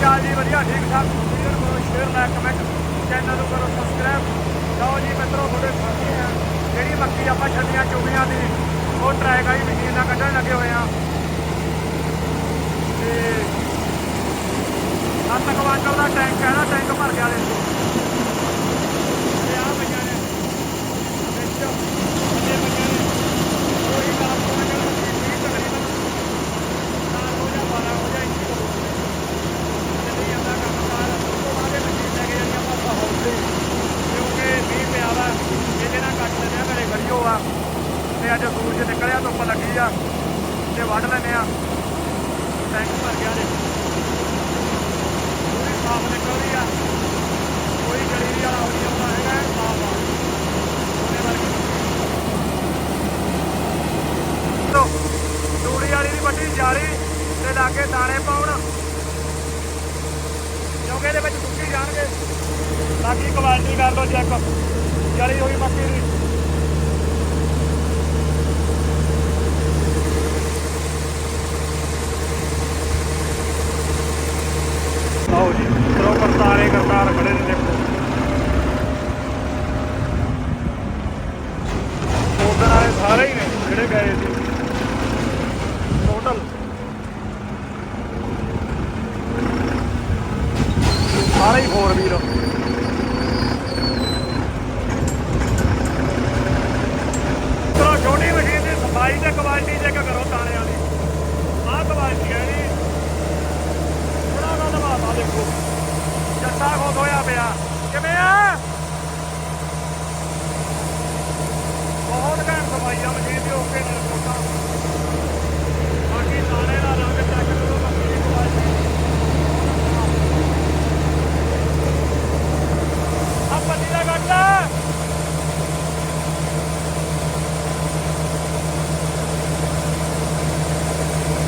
ਅਕਾਲ ਜੀ, ਵਧੀਆ, ਠੀਕ ਠਾਕ। ਵੀਡੀਓ ਨੂੰ ਕਰੋ ਸ਼ੇਅਰ ਲਾਈਕ ਕਮੈਂਟ ਚੈਨਲ ਨੂੰ ਕਰੋ ਸਬਸਕ੍ਰਾਈਬ ਲਓ ਜੀ ਮਿੱਤਰੋ, ਤੁਹਾਡੇ ਸਾਹਮਣੇ ਆ। ਜਿਹੜੀ ਮੱਕੀ ਆਪਾਂ ਛੱਡੀਆਂ ਚੋਗੀਆਂ ਦੀ, ਉਹ ਟਰੈਕ ਵਾਲੀ ਮਸ਼ੀਨ ਨਾਲ ਕੱਢਣ ਲੱਗੇ ਹੋਏ ਆ। ਤੇ ਸੱਤ ਕਵਾਂਟਲ ਦਾ ਟੈਂਕ ਹੈ ਨਾ ਟੈਂਕ ਭਰ ਗਿਆ ਦੇ ਤੇ ਆ ਪਈਆਂ ਨੇ ਵਿੱਚ ਅੱਗੇ ਪਈਆਂ ਨੇ ਉਹੀ ਕੰਮ ਕਵਾਂਟਲ ਦੀ ਮਸ਼ੀਨ ਤਕਰੀਬਨ ਨਾਲ ਹੋ ਜਾ 12 ਹੋ ਜਾ ਇੰਚ ਕੁ ਚੱਲੀ ਜਾਂਦਾ ਕੰਮ ਕਾਰ ਉਸ ਤੋਂ ਬਾਅਦ ਇਹ ਮਸ਼ੀਨ ਲੈ ਕੇ ਜਾਣੀ ਆਪਾਂ ਲਾਹੌਰ ਤੇ ਕਿਉਂਕਿ ਮੀਂਹ ਪਿਆ ਵਾ ਇਹਦੇ ਨਾਲ ਕੱਟ ਲੈਂਦੇ ਆ ਘਰੇ ਖੜੀਓ ਆ ਤੇ ਅੱਜ ਸੂਰਜ ਨਿਕਲਿਆ ਧੁੱਪ ਲੱਗੀ ਆ ਤੇ ਵੱਢ ਲੈਂਦੇ ਆ ਟੈਂਕ ਭਰ ਗਿਆ ਦੇ ਪੂਰੀ ਸਾਫ਼ ਨਿਕਲਦੀ ਆ। ਕੋਈ ਗਲੀ ਵਾਲਾ ਹੋ ਆਉਂਦਾ ਹੈਗਾ ਸਾਫ਼ ਆ। ਉਹਦੇ ਵਰਗੀ ਤੋ ਤੂੜੀ ਵਾਲੀ ਦੀ ਵੱਡੀ ਜਾਲੀ ਤੇ ਲਾਗੇ ਦਾਣੇ ਪਾਉਣ। ਕਿਉਂਕਿ ਇਹਦੇ ਵਿੱਚ ਸੁੱਕੀ ਜਾਣਗੇ। ਬਾਕੀ ਕੁਆਲਿਟੀ ਕਰ ਲਓ ਚੈੱਕ ਜਲੀ ਹੋਈ ਮੱਕੀ ਦੀ ਆਓ ਜੀ ਕਰੋ ਕਰਤਾਰ ਖੜੇ ਨੇ ਦੇਖੋ। ਉਧਰ ਵਾਲੇ ਸਾਰੇ ਹੀ ਨੇ, ਜਿਹੜੇ ਗਏ ਸੀ। ਟੋਟਲ ਸਾਰੇ ਹੀ ਫੋਰ ਵੀਲ ਚਲੋ, ਛੋਟੀ ਮਸ਼ੀਨ ਦੀ ਸਫ਼ਾਈ ਤੇ ਕੁਆਲਿਟੀ ਚੈੱਕ ਕਰੋ ਤਾਣੇ ਵਾਲੀ ਆਹ ਕੁਆਲਿਟੀ ਹੈ ਜੀ। ਬੜਾ ਧੰਨਵਾਦ ਆ ਦੇਖੋ। ਜੱਟਾ ਖੋ ਹੋਇਆ ਪਿਆ ਕਿਵੇਂ ਆ? ਬਹੁਤ ਘੈਂਟ ਸਫ਼ਾਈ ਆ ਮਸ਼ੀਨ ਦੀ, ਓਕੇ ਨੇ ਰਿਪੋਰਟਾਂ ਬਾਕੀ ਸਾਰੇ ਦਾ ਰੰਗ ਚੈੱਕ ਕਰੋ ਮਸ਼ੀਨ ਦੀ ਕੁਆਲਿਟੀ ਆ ਪੱਤੀ ਦਾ ਕੱਟ ਲੈ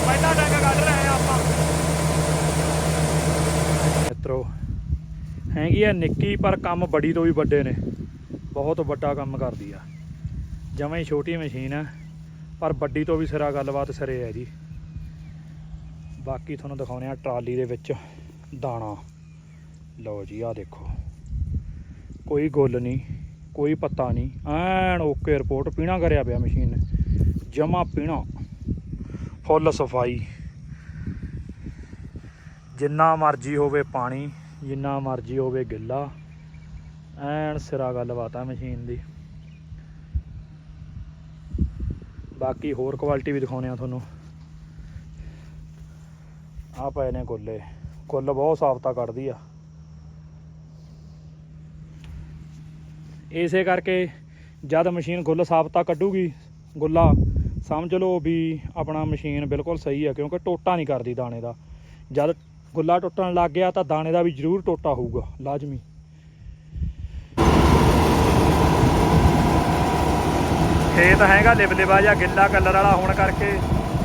ਪਹਿਲਾ ਡੰਗ ਕੱਢ ਰਹੇ ਆ ਆਪਾਂ ਮਿੱਤਰੋ ਹੈਗੀ ਆ ਨਿੱਕੀ, ਪਰ ਕੰਮ ਬੜੀ ਤੋਂ ਵੀ ਵੱਡੇ ਨੇ। ਬਹੁਤ ਵੱਡਾ ਕੰਮ ਕਰਦੀ ਆ। ਜਮਾਂ ਹੀ ਛੋਟੀ ਮਸ਼ੀਨ ਆ, ਪਰ ਵੱਡੀ ਤੋਂ ਵੀ ਸਿਰਾ ਗੱਲਬਾਤ ਸਿਰੇ ਹੈ ਜੀ ਬਾਕੀ ਤੁਹਾਨੂੰ ਦਿਖਾਉਣੇ ਆ ਟਰਾਲੀ ਦੇ ਵਿੱਚ ਦਾਣਾ। ਲਓ ਜੀ ਆ ਦੇਖੋ। ਕੋਈ ਗੁੱਲ ਨਹੀਂ, ਕੋਈ ਪੱਤਾ ਨਹੀਂ। ਐਨ ਓਕੇ, ਰਿਪੋਰਟ ਪੀਣਾ ਕਰਿਆ ਪਿਆ ਮਸ਼ੀਨ ਨੇ। ਜਮਾ ਪੀਣਾ। ਫੁੱਲ ਸਫ਼ਾਈ। ਜਿੰਨਾ ਮਰਜ਼ੀ ਹੋਵੇ ਪਾਣੀ। ਜਿੰਨਾ ਮਰਜ਼ੀ ਹੋਵੇ ਗਿੱਲਾ, ਐਨ ਸਿਰਾ ਗੱਲਬਾਤ ਆ ਮਸ਼ੀਨ ਦੀ। ਬਾਕੀ ਹੋਰ ਕੁਆਲਿਟੀ ਵੀ ਦਿਖਾਉਣੇ ਆ ਤੁਹਾਨੂੰ। ਆ ਪਏ ਨੇ ਗੁੱਲੇ ਗੁੱਲ ਬਹੁਤ ਸਾਫਤਾ ਕੱਢਦੀ ਆ। ਇਸੇ ਕਰਕੇ ਜਦ ਮਸ਼ੀਨ ਗੁੱਲ ਸਾਫਤਾ ਕੱਢੂਗੀ, ਗੁੱਲਾ, ਸਮਝ ਲਓ ਵੀ ਆਪਣਾ ਮਸ਼ੀਨ ਬਿਲਕੁਲ ਸਹੀ ਆ, ਕਿਉਂਕਿ ਟੋਟਾ ਨਹੀਂ ਕਰਦੀ ਦਾਣੇ ਦਾ। ਜਦ ਗੁੱਲਾ ਟੁੱਟਣ ਲੱਗ ਗਿਆ ਤਾਂ ਦਾਣੇ ਦਾ ਵੀ ਜ਼ਰੂਰ ਟੋਟਾ ਹੋਊਗਾ। ਲਾਜ਼ਮੀ। ਖੇਤ ਹੈਗਾ ਲਿਬਲਿਬਾ ਜਾਂ ਗਿੱਲਾ ਕਲਰ ਵਾਲਾ ਹੋਣ ਕਰਕੇ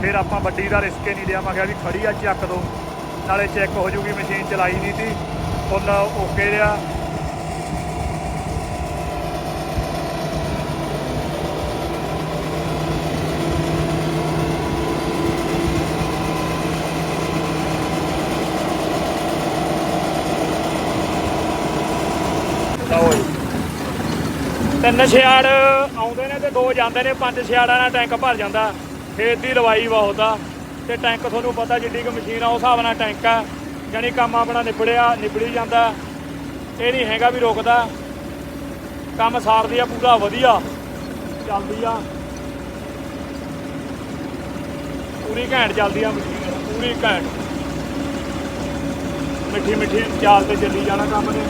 ਫਿਰ ਆਪਾਂ ਵੱਡੀ ਦਾ ਰਿਸਕ ਨਹੀਂ ਲਿਆ। ਮੈਂ ਕਿਹਾ ਵੀ ਖੜੀ ਆ, ਚੱਕ ਦੋ। ਨਾਲੇ ਚੈੱਕ ਹੋ ਜੂਗੀ, ਮਸ਼ੀਨ ਚਲਾਈ ਨਹੀਂ ਸੀ। ਫੁੱਲ ਓਕੇ ਰਿਹਾ ਲਓ ਜੀ ਤਿੰਨ ਛਿਆੜ ਆਉਂਦੇ ਨੇ ਤੇ ਦੋ ਜਾਂਦੇ ਨੇ, ਪੰਜ ਛਿਆੜਾਂ ਨਾਲ ਟੈਂਕ ਭਰ ਜਾਂਦਾ। ਖੇਤ ਦੀ ਲਵਾਈ ਬਹੁਤ ਆ ਤੇ ਟੈਂਕ ਤੁਹਾਨੂੰ ਪਤਾ ਜਿੱਡੀ ਕੁ ਮਸ਼ੀਨ ਆ, ਉਸ ਹਿਸਾਬ ਨਾਲ ਟੈਂਕ ਆ। ਜਾਣੀ ਕੰਮ ਆਪਣਾ ਨਿਬੜਿਆ, ਨਿਬੜੀ ਜਾਂਦਾ। ਇਹ ਨਹੀਂ ਹੈਗਾ ਵੀ ਰੁਕਦਾ। ਕੰਮ ਸਾਰਦੀ ਆ, ਪੂਰਾ ਵਧੀਆ। ਚੱਲਦੀ ਆ। ਪੂਰੀ ਘੈਂਟ ਚੱਲਦੀ ਆ ਮਸ਼ੀਨ, ਪੂਰੀ ਘੈਂਟ। ਮਿੱਠੀ ਮਿੱਠੀ ਚਾਲ ਤੇ ਚੱਲੀ ਜਾਣਾ ਕੰਮ ਨੇ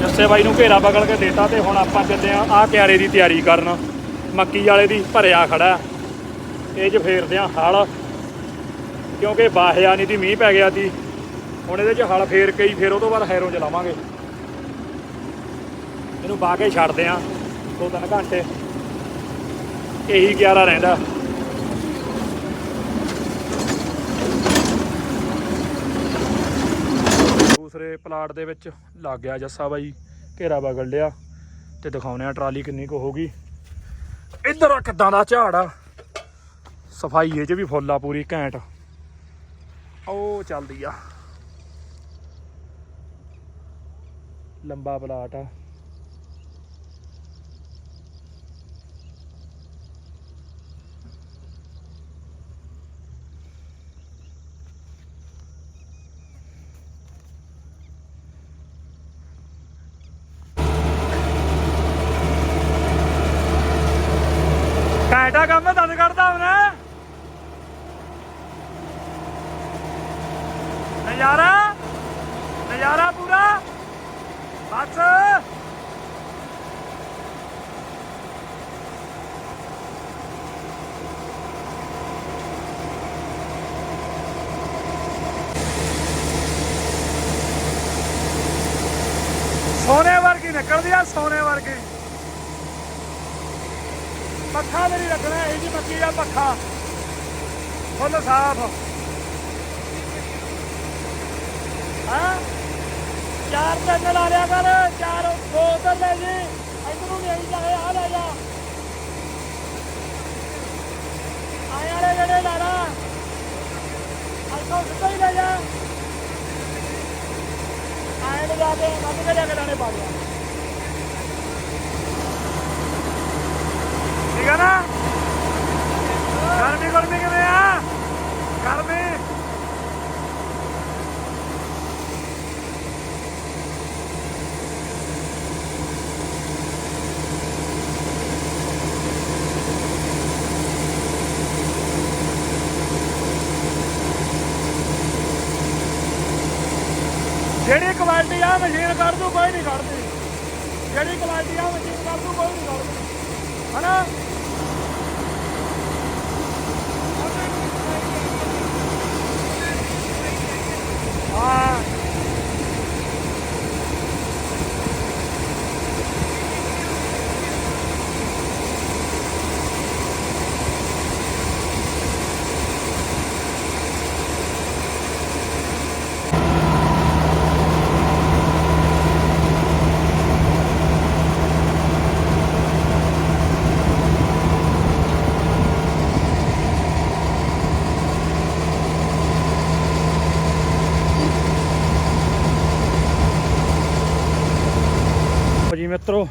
ਜੱਸੇ ਬਾਈ ਨੂੰ ਘੇਰਾ ਬਗਲ ਕੇ ਦੇਤਾ ਤੇ ਹੁਣ ਆਪਾਂ ਚੱਲੇ ਆ ਆਹ ਕਿਆਰੇ ਦੀ ਤਿਆਰੀ ਕਰਨ। ਮੱਕੀ ਵਾਲੇ ਦੀ ਭਰਿਆ ਖੜਾ ਇਹ 'ਚ ਫੇਰਦੇ ਆ ਹਲ। ਕਿਉਂਕਿ ਬਾਹਿਆ ਨਹੀਂ ਤੀ, ਮੀਂਹ ਪੈ ਗਿਆ ਤੀ। ਹੁਣ ਇਹਦੇ 'ਚ ਹਲ ਫੇਰ ਕੇ ਹੀ ਫੇਰ ਉਹ ਤੋਂ ਬਾਅਦ ਹੈਰੋਂ ਚਲਾਵਾਂਗੇ। ਇਹਨੂੰ ਬਾਹ ਕੇ ਛੱਡਦੇ ਆ ਦੋ ਤਿੰਨ ਘੰਟੇ। ਇਹੀ ਕਿਆਰਾ ਰਹਿੰਦਾ ਦੂਸਰੇ ਪਲਾਟ ਦੇ ਵਿੱਚ ਲੱਗ ਗਿਆ ਜੱਸਾ ਬਾਈ, ਘੇਰਾ ਵਗੜ ਲਿਆ ਤੇ ਦਿਖਾਉਨੇ ਆ ਟਰਾਲੀ ਕਿੰਨੀ ਕੁ ਹੋਗੀ ਇੱਧਰ ਆ ਕਿੱਦਾਂ ਦਾ ਝਾੜ ਆ। ਸਫ਼ਾਈ ਇਹ ਚ ਵੀ ਫੁੱਲ ਆ ਪੂਰੀ, ਘੈਂਟ। ਉਹ ਚੱਲਦੀ ਆ। ਲੰਬਾ ਪਲਾਟ ਆ। ਘੈਂਟਾ ਕੰਮ ਦੰਦ ਕੱਢਦਾ ਹੁਣ। ਨਜ਼ਾਰਾ ਨਜ਼ਾਰਾ ਪੂਰਾ। ਬਸ। ਸੋਨੇ ਵਰਗੀ ਨਿਕਲਦੀ ਆ, ਸੋਨੇ ਵਰਗੀ। ਪੱਖਾ ਵੀ ਨਹੀਂ ਰੱਖਣਾ, ਇਹ ਜੀ ਮੱਕੀ ਦਾ ਪੱਖਾ। ਫੁੱਲ ਸਾਫ਼। ਹਾਂ? ਚਾਰ ਪੈਨ ਲਾ ਲਿਆ ਕਰ, ਚਾਰ ਦੋ ਉਧਰ ਲੈ ਜੀ। ਇਧਰੋਂ ਨਹੀਂ ਆਈ ਜਾਏ, ਆ ਲੈ ਜਾ। ਆਏ ਵਾਲੇ ਜਿਹੜੇ ਲਾ ਲਾ। ਸਿੱਧਾ ਹੀ ਲੈ ਜਾ। ਆਏ ਨੂੰ ਜਾ ਕੇ ਮੰਨ ਕੇ ਜਾ ਕੇ ਲਾਣੇ ਪਾ ਦਿਆ ਆ ਨਾ? ਗਰਮੀ ਗਰਮੀ ਕਿਵੇਂ ਆ? ਗਰਮੀ। ਜਿਹੜੀ ਕੁਆਲਿਟੀ ਆ ਮਸ਼ੀਨ ਕੱਢ ਦੂ, ਕੋਈ ਨਹੀਂ ਕਰਦੀ ਜਿਹੜੀ ਕੁਆਲਿਟੀ ਆ ਮਸ਼ੀਨ ਕੱਢ ਦੂ, ਕੋਈ ਨਹੀਂ ਕਰਦੀ ਹਨਾ ਹਾਂ ਜੀ ਮਿੱਤਰੋ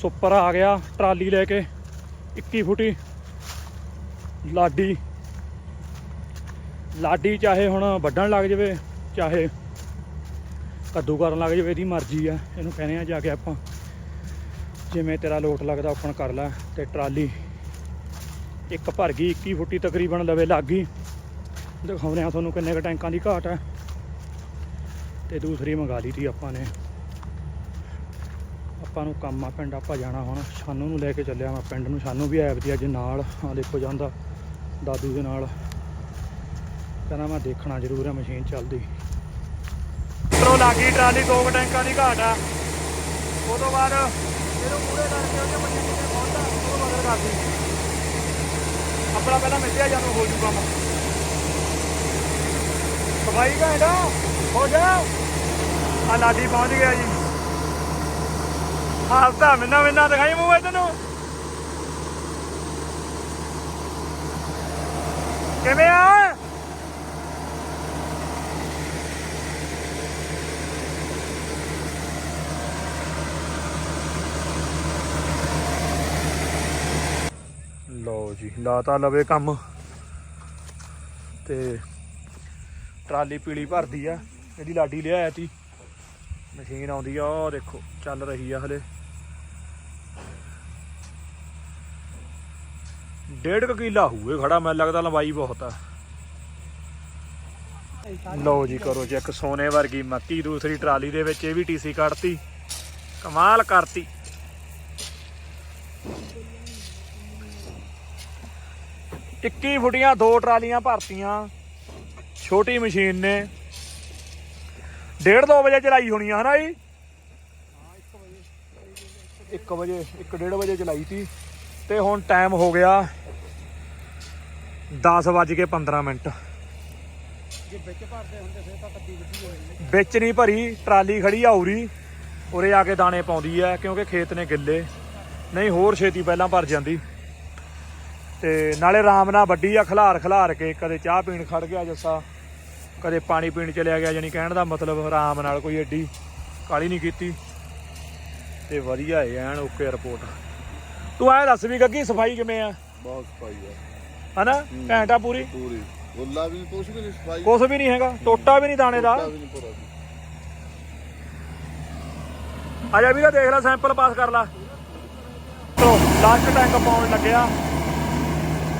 ਸੁਪਰ ਆ ਗਿਆ ਟਰਾਲੀ ਲੈ ਕੇ 21 ਫੁੱਟੀ ਲਾਡੀ। ਲਾਡੀ ਚਾਹੇ ਹੁਣ ਵੱਢਣ ਲੱਗ ਜਾਵੇ, ਚਾਹੇ ਕੱਦੂ ਕਰਨ ਲੱਗ ਜਾਵੇ, ਇਹਦੀ ਮਰਜ਼ੀ ਆ, ਇਹਨੂੰ ਕਹਿੰਦੇ ਆ ਜਾ ਕੇ ਆਪਾਂ, ਜਿਵੇਂ ਤੇਰਾ ਲੋਟ ਲੱਗਦਾ ਆਪਣ ਕਰ ਲੈ ਤੇ ਟਰਾਲੀ ਇੱਕ ਭਰ ਗਈ 21 ਫੁੱਟੀ ਤਕਰੀਬਨ ਲਵੇ ਲੱਗ ਗਈ। ਦਿਖਾਉਂਦੇ ਆ ਤੁਹਾਨੂੰ ਕਿੰਨੇ ਕ ਟੈਂਕਾਂ ਦੀ ਘਾਟ ਹੈ ਤੇ ਦੂਸਰੀ ਮੰਗਾ ਲਈ ਤੀ ਆਪਾਂ ਨੇ। ਆਪਾਂ ਨੂੰ ਕੰਮ ਆ, ਪਿੰਡ ਆਪਾਂ ਜਾਣਾ ਹੁਣ। ਸਾਨੂੰ ਨੂੰ ਲੈ ਕੇ ਚੱਲਿਆ ਮੈਂ ਪਿੰਡ ਨੂੰ। ਸਾਨੂੰ ਵੀ ਆਇਆ ਵਧੀਆ ਅੱਜ ਨਾਲ। ਆ ਦੇਖੋ ਜਾਂਦਾ ਦਾਦੂ ਦੇ ਨਾਲ। ਕਹਿੰਦਾ ਮੈਂ ਦੇਖਣਾ ਜ਼ਰੂਰ ਆ, ਮਸ਼ੀਨ ਚੱਲਦੀ। ਟਰੋ ਲੱਗੀ ਟਰਾਲੀ, ਦੋ ਟੈਂਕਾਂ ਦੀ ਘਾਟ ਆ। ਉਹ ਤੋਂ ਬਾਅਦ ਇਹਨੂੰ ਪੂਰੇ ਕਰਕੇ ਉਹਦੇ ਮਸ਼ੀਨ ਤੇ ਪਹੁੰਚਦਾ ਉਹ ਮਗਰ ਕਰਦੀ ਆਪਣਾ ਪਹਿਲਾਂ ਮਿੱਟਿਆ ਜਾਨੂੰ ਹੋ ਜੂ ਕੰਮ? ਸਫ਼ਾਈ ਘੰਟਾ ਹੋ ਜਾ ਆ? ਲਾਡੀ ਪਹੁੰਚ ਗਿਆ ਜੀ। ਹਾਲਤਾ ਮਿੰਨਾ ਮਿੰਨਾ ਦਿਖਾਈ ਮੂੰਹ ਤੈਨੂੰ। ਕਿਵੇਂ ਆ? ਲਓ ਜੀ, ਲਾਤਾ ਲਵੇ ਕੰਮ। ਤੇ ਟਰਾਲੀ ਪੀਲੀ ਭਰਦੀ ਆ, ਇਹਦੀ ਲਾਡੀ ਲਿਆਇਆ ਤੀ। ਮਸ਼ੀਨ ਆਉਂਦੀ ਆ ਉਹ ਦੇਖੋ, ਚੱਲ ਰਹੀ ਆ ਹਲੇ। ਡੇਢ ਕੁ ਕਿੱਲਾ ਹੋਊਏ ਖੜਾ, ਮੈਨੂੰ ਲੱਗਦਾ ਲੰਬਾਈ ਬਹੁਤ ਆ। ਲਓ ਜੀ, ਕਰੋ ਚੈੱਕ ਸੋਨੇ ਵਰਗੀ ਮੱਕੀ, ਦੂਸਰੀ ਟਰਾਲੀ ਦੇ ਵਿੱਚ ਇਹ ਵੀ ਟੀਸੀ ਕੱਢਤੀ, ਕਮਾਲ ਕਰਤੀ। ਇੱਕੀ ਫੁੱਟੀਆਂ ਦੋ ਟਰਾਲੀਆਂ ਭਰਤੀਆਂ, ਛੋਟੀ ਮਸ਼ੀਨ ਨੇ। ਡੇਢ ਦੋ ਵਜੇ ਚਲਾਈ ਹੋਣੀ ਆ, ਹਨਾ ਜੀ? 1 ਵਜੇ 1:30 ਵਜੇ ਚਲਾਈ ਤੀ ਤੇ ਹੁਣ ਟਾਈਮ ਹੋ ਗਿਆ। 10 ਵੱਜ ਕੇ 15 ਮਿੰਟ। ਜੇ ਵਿੱਚ ਭਰਦੇ ਹੁੰਦੇ ਫਿਰ ਤਾਂ ਕੱਦੀ ਵੱਡੀ ਹੋ ਜਾਂਦੀ ਵਿੱਚ ਨਹੀਂ ਭਰੀ ਟਰਾਲੀ ਖੜੀ ਆ ਉਰੀ। ਉਰੇ ਆ ਕੇ ਦਾਣੇ ਪਾਉਂਦੀ ਐ ਕਿਉਂਕਿ ਖੇਤ ਨੇ ਗਿੱਲੇ। ਨਹੀਂ ਹੋਰ ਛੇਤੀ ਪਹਿਲਾਂ ਭਰ ਜਾਂਦੀ। ਤੇ ਨਾਲੇ ਆਰਾਮ ਨਾਲ ਵੱਡੀ ਆ ਖਲਾਰ ਖਲਾਰ ਕੇ। ਕਦੇ ਚਾਹ ਪੀਣ ਖੜ ਗਿਆ ਜੱਸਾ। ਕਦੇ ਪਾਣੀ ਪੀਣ ਚਲਿਆ ਗਿਆ ਜਾਨੀ ਕਹਿਣ ਦਾ ਮਤਲਬ ਆਰਾਮ ਨਾਲ ਕੋਈ ਐਡੀ ਕਾਲੀ ਨਹੀਂ ਕੀਤੀ। ਤੇ ਵਧੀਆ ਐਨ ਓਕੇ ਰਿਪੋਰਟ। ਤੂੰ ਐ ਦੱਸ ਵੀ ਗੱਗੀ ਸਫ਼ਾਈ ਕਿਵੇਂ ਆ? ਬਹੁਤ ਸਫ਼ਾਈ ਆ। ਹਨਾ? ਘੈਂਟਾ ਪੂਰੀ। ਪੂਰੀ। ਗੁੱਲਾ ਵੀ ਕੁਛ ਵੀ ਨਹੀਂ ਸਫ਼ਾਈ ਕੁਛ ਵੀ ਨਹੀਂ ਹੈਗਾ। ਟੋਟਾ ਵੀ ਨਹੀਂ ਦਾਣੇ ਦਾ। ਵੀ ਨਹੀਂ ਪੂਰਾ ਵੀ। ਆ ਜਾ ਵੀਰਾ ਦੇਖ ਲੈ ਸੈਂਪਲ ਪਾਸ ਕਰ ਲਾ। ਤੋ ਲਾਸਟ ਟੈਂਕ ਪਾਉਣ ਲੱਗਿਆ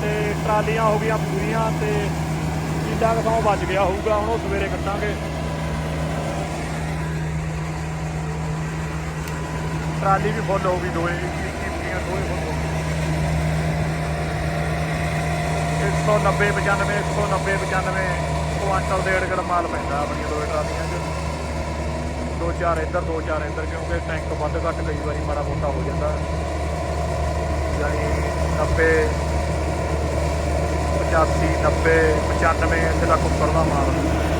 ਤੇ ਟਰਾਲੀਆਂ ਹੋ ਗਈਆਂ ਪੂਰੀਆਂ ਤੇ ਕਿੱਲਾ ਕਥੋਂ ਬਚ ਗਿਆ ਹੋਊਗਾ ਹੁਣ ਉਹ ਸਵੇਰੇ ਕੱਟਾਂਗੇ ਟਰਾਲੀ ਵੀ ਫੁੱਲ ਹੋ ਗਈ ਦੋਏ ਕੀਮਤੀਆਂ ਦੋਏ ਫੁੱਲ ਹੋ ਗਈਆਂ 190 95 190 95 ਕੁਆਂਟਲ ਡੇਢ ਕਿਲੋ ਮਾਲ ਪੈਂਦਾ ਆਪਣੀਆਂ ਦੋਏ ਟਰਾਲੀਆਂ 'ਚ। ਦੋ ਚਾਰ ਇੱਧਰ, ਦੋ ਚਾਰ ਇੱਧਰ, ਕਿਉਂਕਿ ਟੈਂਕ ਵੱਧ ਘੱਟ ਕਈ ਵਾਰੀ ਮਾੜਾ ਮੋਟਾ ਹੋ ਜਾਂਦਾ। ਯਾਨੀ 90 85 90 95 ਇੱਥੇ ਤੱਕ ਉੱਪਰ ਦਾ ਮਾਲ।